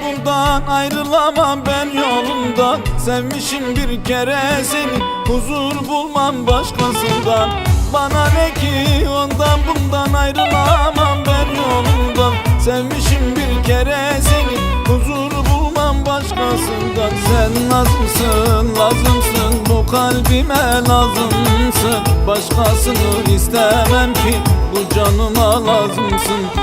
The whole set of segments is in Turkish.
bundan ayrılamam ben yolundan Sevmişim bir kere seni huzur bulmam başkasından. Bana ne ki ondan bundan ayrılamam ben yolundan Sevmişim bir kere seni huzur bulmam başkasından. Sen lazımsın lazımsın bu kalbime lazımsın. Başkasını istemem ki bu canıma lazımsın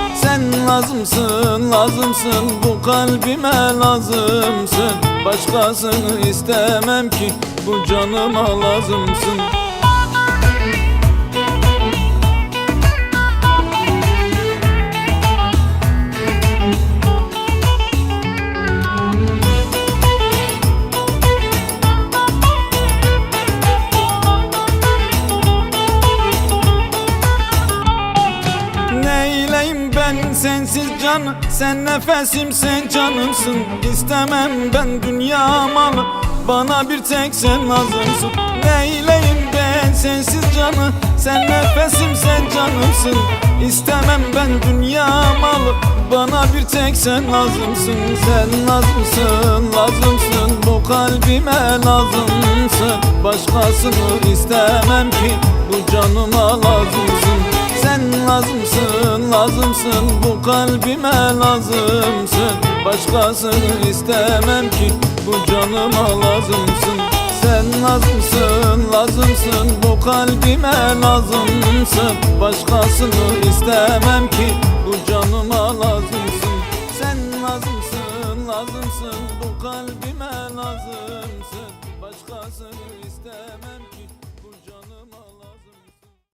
lazımsın lazımsın. Bu kalbime lazımsın. Başkasını istemem ki bu canıma lazımsın sensiz can Sen nefesim sen canımsın. İstemem ben dünya malı. Bana bir tek sen lazımsın. Neyleyim ben sensiz canı? Sen nefesim sen canımsın. İstemem ben dünya malı. Bana bir tek sen lazımsın. Sen lazımsın lazımsın. Bu kalbime lazımsın. Başkasını istemem ki Bu canıma lazımsın. Sen lazımsın, lazımsın Bu kalbime lazımsın. Başkasını istemem ki Bu canıma lazımsın. Sen lazımsın, lazımsın Bu kalbime lazımsın. Başkasını istemem ki Bu canıma lazımsın. Sen lazımsın, lazımsın Bu kalbime lazımsın